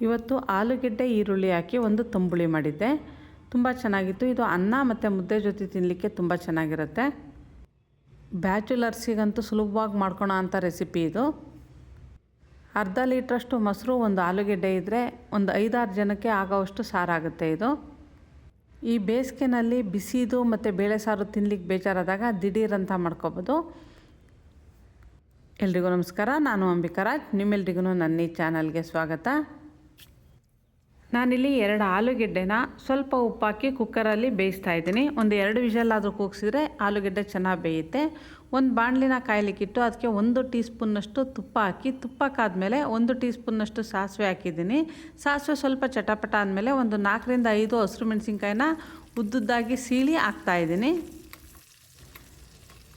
ಇವತ್ತು ಆಲೂಗೆಡ್ಡೆ ಈರುಳ್ಳಿ ಹಾಕಿ ಒಂದು ತಂಬುಳಿ ಮಾಡಿದ್ದೆ. ತುಂಬ ಚೆನ್ನಾಗಿತ್ತು. ಇದು ಅನ್ನ ಮತ್ತು ಮುದ್ದೆ ಜೊತೆ ತಿನ್ನಲಿಕ್ಕೆ ತುಂಬ ಚೆನ್ನಾಗಿರುತ್ತೆ. ಬ್ಯಾಚುಲರ್ಸಿಗಂತೂ ಸುಲಭವಾಗಿ ಮಾಡ್ಕೊಳೋ ಅಂಥ ರೆಸಿಪಿ ಇದು. ಅರ್ಧ ಲೀಟ್ರಷ್ಟು ಮೊಸರು, ಒಂದು ಆಲೂಗೆಡ್ಡೆ ಇದ್ದರೆ ಒಂದು ಐದಾರು ಜನಕ್ಕೆ ಆಗೋವಷ್ಟು ಸಾರಾಗುತ್ತೆ ಇದು. ಈ ಬೇಸಿಗೆನಲ್ಲಿ ಬಿಸಿದು ಮತ್ತು ಬೇಳೆ ಸಾರು ತಿನ್ಲಿಕ್ಕೆ ಬೇಜಾರಾದಾಗ ದಿಢೀರಂತ ಮಾಡ್ಕೋಬೋದು. ಎಲ್ರಿಗೂ ನಮಸ್ಕಾರ. ನಾನು ಅಂಬಿಕರಾಜ್ ನಿಮ್ಮೆಲ್ರಿಗೂ ನನ್ನ ಈ ಚಾನಲ್ಗೆ ಸ್ವಾಗತ. ನಾನಿಲ್ಲಿ ಎರಡು ಆಲೂಗೆಡ್ಡೆನ ಸ್ವಲ್ಪ ಉಪ್ಪಾಕಿ ಕುಕ್ಕರಲ್ಲಿ ಬೇಯಿಸ್ತಾ ಇದ್ದೀನಿ. ಒಂದು ಎರಡು ವಿಷಲ್ ಆದರೂ ಕೂಗಿಸಿದ್ರೆ ಆಲೂಗೆಡ್ಡೆ ಚೆನ್ನಾಗಿ ಬೇಯುತ್ತೆ. ಒಂದು ಬಾಣಲಿನ ಕಾಯಲಿಕ್ಕಿಟ್ಟು ಅದಕ್ಕೆ ಒಂದು ಟೀ ಸ್ಪೂನ್ನಷ್ಟು ತುಪ್ಪ ಹಾಕಿ, ತುಪ್ಪ ಕಾದ್ಮೇಲೆ ಒಂದು ಟೀ ಸ್ಪೂನ್ನಷ್ಟು ಸಾಸಿವೆ ಹಾಕಿದ್ದೀನಿ. ಸಾಸಿವೆ ಸ್ವಲ್ಪ ಚಟಪಟ ಆದಮೇಲೆ ಒಂದು ನಾಲ್ಕರಿಂದ ಐದು ಹಸಿರು ಮೆಣಸಿನ್ಕಾಯಿನ ಉದ್ದುದ್ದಾಗಿ ಸೀಳಿ ಹಾಕ್ತಾಯಿದ್ದೀನಿ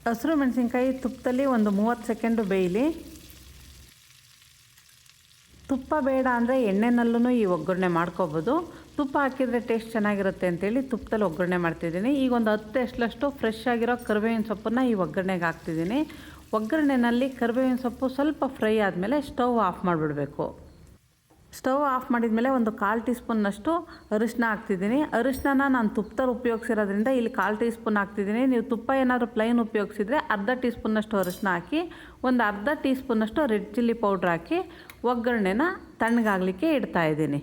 ಹಸಿರು ಮೆಣಸಿನ್ಕಾಯಿ ತುಪ್ಪದಲ್ಲಿ ಒಂದು ಮೂವತ್ತು ಸೆಕೆಂಡು ಬೇಯಲಿ. ತುಪ್ಪ ಬೇಡ ಅಂದರೆ ಎಣ್ಣೆನಲ್ಲೂ ಈ ಒಗ್ಗರಣೆ ಮಾಡ್ಕೋಬೋದು. ತುಪ್ಪ ಹಾಕಿದರೆ ಟೇಸ್ಟ್ ಚೆನ್ನಾಗಿರುತ್ತೆ ಅಂತೇಳಿ ತುಪ್ಪದಲ್ಲಿ ಒಗ್ಗರಣೆ ಮಾಡ್ತಿದ್ದೀನಿ. ಈಗ ಒಂದು ಹತ್ತು ಎಷ್ಟಲಷ್ಟು ಫ್ರೆಶ್ ಆಗಿರೋ ಕರಿಬೇವಿನ ಸೊಪ್ಪನ್ನು ಈ ಒಗ್ಗರಣೆಗೆ ಹಾಕ್ತಿದ್ದೀನಿ. ಒಗ್ಗರಣೆನಲ್ಲಿ ಕರಿಬೇವಿನ ಸೊಪ್ಪು ಸ್ವಲ್ಪ ಫ್ರೈ ಆದಮೇಲೆ ಸ್ಟವ್ ಆಫ್ ಮಾಡಿಬಿಡಬೇಕು. ಸ್ಟವ್ ಆಫ್ ಮಾಡಿದ ಮೇಲೆ ಒಂದು ಕಾಲು ಟೀ ಸ್ಪೂನ್ನಷ್ಟು ಅರಿಶಿನ ಹಾಕ್ತಿದ್ದೀನಿ. ಅರಿಶಿನ ನಾನು ತುಪ್ಪದಲ್ಲಿ ಉಪಯೋಗಿಸಿರೋದ್ರಿಂದ ಇಲ್ಲಿ ಕಾಲು ಟೀ ಸ್ಪೂನ್ ಹಾಕ್ತಿದ್ದೀನಿ. ನೀವು ತುಪ್ಪ ಏನಾದರೂ ಪ್ಲೈನ್ ಉಪಯೋಗಿಸಿದರೆ ಅರ್ಧ ಟೀ ಸ್ಪೂನ್ನಷ್ಟು ಅರಿಶಿನ ಹಾಕಿ, ಒಂದು ಅರ್ಧ ಟೀ ಸ್ಪೂನ್ನಷ್ಟು ರೆಡ್ ಚಿಲ್ಲಿ ಪೌಡ್ರ್ ಹಾಕಿ ಒಗ್ಗರಣೆನ ತಣ್ಣಗಾಗಲಿಕ್ಕೆ ಇಡ್ತಾ ಇದ್ದೀನಿ.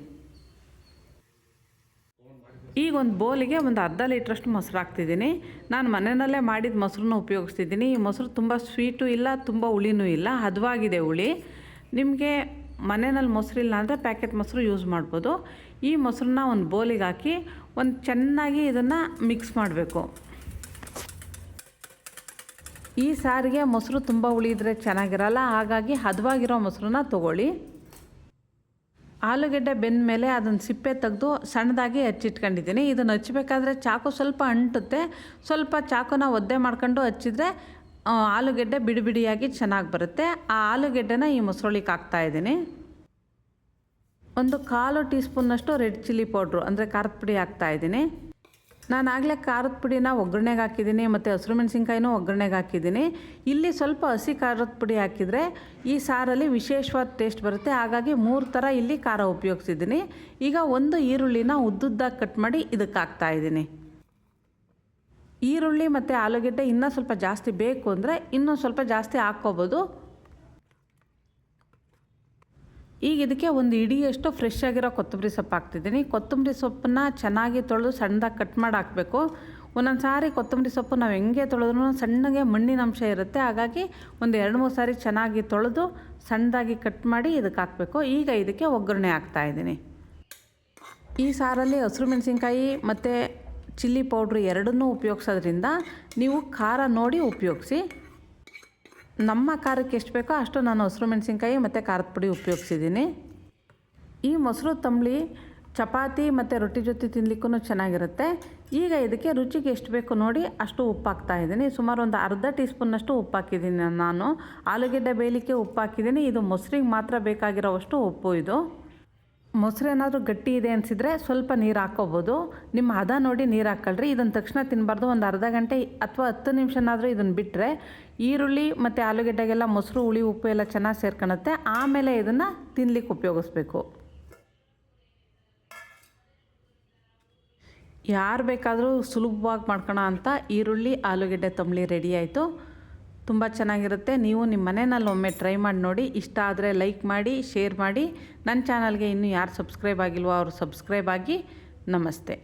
ಈಗ ಒಂದು ಬೋಲಿಗೆ ಒಂದು ಅರ್ಧ ಲೀಟ್ರಷ್ಟು ಮೊಸರು ಹಾಕ್ತಿದ್ದೀನಿ. ನಾನು ಮನೆಯಲ್ಲೇ ಮಾಡಿದ ಮೊಸರನ್ನ ಉಪಯೋಗಿಸ್ತಿದ್ದೀನಿ. ಈ ಮೊಸರು ತುಂಬ ಸ್ವೀಟು ಇಲ್ಲ, ತುಂಬ ಹುಳಿನೂ ಇಲ್ಲ, ಹದವಾಗಿದೆ ಹುಳಿ. ನಿಮಗೆ ಮನೆಯಲ್ಲಿ ಇಲ್ಲ ಅಂದರೆ ಪ್ಯಾಕೆಟ್ ಮೊಸರು ಯೂಸ್ ಮಾಡ್ಬೋದು. ಈ ಮೊಸರನ್ನ ಒಂದು ಬೋಲಿಗೆ ಹಾಕಿ ಒಂದು ಚೆನ್ನಾಗಿ ಇದನ್ನು ಮಿಕ್ಸ್ ಮಾಡಬೇಕು. ಈ ಸಾರಿಗೆ ಮೊಸರು ತುಂಬ ಉಳಿದ್ರೆ ಚೆನ್ನಾಗಿರಲ್ಲ, ಹಾಗಾಗಿ ಹದವಾಗಿರೋ ಮೊಸರನ್ನ ತೊಗೊಳ್ಳಿ. ಆಲೂಗಡ್ಡೆ ಬೆಂದ ಮೇಲೆ ಅದನ್ನು ಸಿಪ್ಪೆ ತೆಗೆದು ಸಣ್ಣದಾಗಿ ಹಚ್ಚಿಟ್ಕೊಂಡಿದ್ದೀನಿ. ಇದನ್ನು ಹಚ್ಚಬೇಕಾದ್ರೆ ಚಾಕು ಸ್ವಲ್ಪ ಅಂಟುತ್ತೆ. ಸ್ವಲ್ಪ ಚಾಕುನ ಒದ್ದೆ ಮಾಡ್ಕೊಂಡು ಹಚ್ಚಿದ್ರೆ ಆಲೂಗೆಡ್ಡೆ ಬಿಡಿ ಬಿಡಿಯಾಗಿ ಚೆನ್ನಾಗಿ ಬರುತ್ತೆ. ಆ ಆಲೂಗೆಡ್ಡೆನ ಈ ಮೊಸರೊಳಿಗೆ ಹಾಕ್ತಾಯಿದ್ದೀನಿ ಒಂದು ಕಾಲು ಟೀ ಸ್ಪೂನ್ನಷ್ಟು ರೆಡ್ ಚಿಲ್ಲಿ ಪೌಡ್ರು, ಅಂದರೆ ಖಾರದ ಪುಡಿ ಹಾಕ್ತಾಯಿದ್ದೀನಿ ನಾನು ಆಗಲೇ ಖಾರದ ಪುಡಿನ ಒಗ್ಗರಣೆಗೆ ಹಾಕಿದ್ದೀನಿ, ಮತ್ತು ಹಸಿರು ಮೆಣಸಿನ್ಕಾಯಿನೂ ಒಗ್ಗರಣೆಗೆ ಹಾಕಿದ್ದೀನಿ. ಇಲ್ಲಿ ಸ್ವಲ್ಪ ಹಸಿ ಖಾರದ ಪುಡಿ ಹಾಕಿದರೆ ಈ ಸಾರಲ್ಲಿ ವಿಶೇಷವಾದ ಟೇಸ್ಟ್ ಬರುತ್ತೆ. ಹಾಗಾಗಿ ಮೂರು ಥರ ಇಲ್ಲಿ ಖಾರ ಉಪಯೋಗಿಸಿದ್ದೀನಿ. ಈಗ ಒಂದು ಈರುಳ್ಳಿನ ಉದ್ದುದ್ದಾಗಿ ಕಟ್ ಮಾಡಿ ಇದಕ್ಕೆ ಹಾಕ್ತಾಯಿದ್ದೀನಿ ಈರುಳ್ಳಿ ಮತ್ತು ಆಲೂಗೆಡ್ಡೆ ಇನ್ನೂ ಸ್ವಲ್ಪ ಜಾಸ್ತಿ ಬೇಕು ಅಂದರೆ ಇನ್ನೂ ಸ್ವಲ್ಪ ಜಾಸ್ತಿ ಹಾಕ್ಕೋಬೋದು. ಈಗ ಇದಕ್ಕೆ ಒಂದು ಇಡಿಯಷ್ಟು ಫ್ರೆಶ್ ಆಗಿರೋ ಕೊತ್ತಂಬರಿ ಸೊಪ್ಪು ಹಾಕ್ತಿದ್ದೀನಿ. ಕೊತ್ತಂಬರಿ ಸೊಪ್ಪನ್ನ ಚೆನ್ನಾಗಿ ತೊಳೆದು ಸಣ್ಣದಾಗಿ ಕಟ್ ಮಾಡಿ ಹಾಕಬೇಕು. ಒಂದೊಂದು ಸಾರಿ ಕೊತ್ತಂಬರಿ ಸೊಪ್ಪು ನಾವು ಹೆಂಗೆ ತೊಳೆದ್ರೂ ಸಣ್ಣಗೆ ಮಣ್ಣಿನ ಅಂಶ ಇರುತ್ತೆ. ಹಾಗಾಗಿ ಒಂದು ಎರಡು ಮೂರು ಸಾರಿ ಚೆನ್ನಾಗಿ ತೊಳೆದು ಸಣ್ಣದಾಗಿ ಕಟ್ ಮಾಡಿ ಇದಕ್ಕೆ ಹಾಕಬೇಕು. ಈಗ ಇದಕ್ಕೆ ಒಗ್ಗರಣೆ ಹಾಕ್ತಾಯಿದ್ದೀನಿ ಈ ಸಾರಲ್ಲಿ ಹಸಿರು ಮೆಣಸಿನ್ಕಾಯಿ ಮತ್ತು ಚಿಲ್ಲಿ ಪೌಡ್ರ್ ಎರಡನ್ನೂ ಉಪಯೋಗಿಸೋದ್ರಿಂದ ನೀವು ಖಾರ ನೋಡಿ ಉಪಯೋಗಿಸಿ. ನಮ್ಮ ಖಾರಕ್ಕೆ ಎಷ್ಟು ಬೇಕೋ ಅಷ್ಟು ನಾನು ಹಸಿರು ಮೆಣಸಿನ್ಕಾಯಿ ಮತ್ತು ಖಾರದ ಪುಡಿ ಉಪಯೋಗಿಸಿದ್ದೀನಿ. ಈ ಮೊಸರು ತಂಬಳಿ ಚಪಾತಿ ಮತ್ತು ರೊಟ್ಟಿ ಜೊತೆ ತಿನ್ನಲಿಕ್ಕೂ ಚೆನ್ನಾಗಿರುತ್ತೆ. ಈಗ ಇದಕ್ಕೆ ರುಚಿಗೆ ಎಷ್ಟು ಬೇಕು ನೋಡಿ ಅಷ್ಟು ಉಪ್ಪು ಹಾಕ್ತಾ ಇದ್ದೀನಿ. ಸುಮಾರು ಒಂದು ಅರ್ಧ ಟೀ ಸ್ಪೂನ್ನಷ್ಟು ಉಪ್ಪು ಹಾಕಿದ್ದೀನಿ ನಾನು. ಆಲೂಗೆಡ್ಡೆ ಬೇಯಲಿಕ್ಕೆ ಉಪ್ಪು ಹಾಕಿದ್ದೀನಿ ಇದು ಮೊಸರಿಗೆ ಮಾತ್ರ ಬೇಕಾಗಿರೋವಷ್ಟು ಉಪ್ಪು ಇದು. ಮೊಸರು ಏನಾದರೂ ಗಟ್ಟಿ ಇದೆ ಅನಿಸಿದರೆ ಸ್ವಲ್ಪ ನೀರು ಹಾಕ್ಕೋಬೋದು ನಿಮ್ಮ ಹದ ನೋಡಿ ನೀರು ಹಾಕ್ಕಳ್ರಿ ಇದನ್ನು ತಕ್ಷಣ ತಿನ್ನಬಾರ್ದು ಒಂದು ಅರ್ಧ ಗಂಟೆ ಅಥವಾ ಹತ್ತು ನಿಮಿಷನಾದರೂ ಇದನ್ನು ಬಿಟ್ಟರೆ ಈರುಳ್ಳಿ ಮತ್ತು ಆಲೂಗಡ್ಡೆಗೆಲ್ಲ ಮೊಸರು, ಹುಳಿ, ಉಪ್ಪು ಎಲ್ಲ ಚೆನ್ನಾಗಿ ಸೇರ್ಕೊಳುತ್ತೆ ಆಮೇಲೆ ಇದನ್ನು ತಿನ್ಲಿಕ್ಕೆ ಉಪಯೋಗಿಸ್ಬೇಕು. ಯಾರು ಬೇಕಾದರೂ ಸುಲಭವಾಗಿ ಮಾಡ್ಕೊಳ ಅಂತ ಈರುಳ್ಳಿ, ಆಲೂಗಡ್ಡೆ, ತಂಬಳಿ ರೆಡಿ ಆಯಿತು. ತುಂಬ ಚೆನ್ನಾಗಿರುತ್ತೆ. ನೀವು ನಿಮ್ಮ ಮನೆಯಲ್ಲಿ ಒಮ್ಮೆ ಟ್ರೈ ಮಾಡಿ ನೋಡಿ. ಇಷ್ಟ ಆದರೆ ಲೈಕ್ ಮಾಡಿ ಶೇರ್ ಮಾಡಿ. ನನ್ನ ಚಾನಲ್ಗೆ ಇನ್ನೂ ಯಾರು ಸಬ್ಸ್ಕ್ರೈಬ್ ಆಗಿಲ್ವೋ ಅವರು ಸಬ್ಸ್ಕ್ರೈಬ್ ಆಗಿ. ನಮಸ್ತೆ.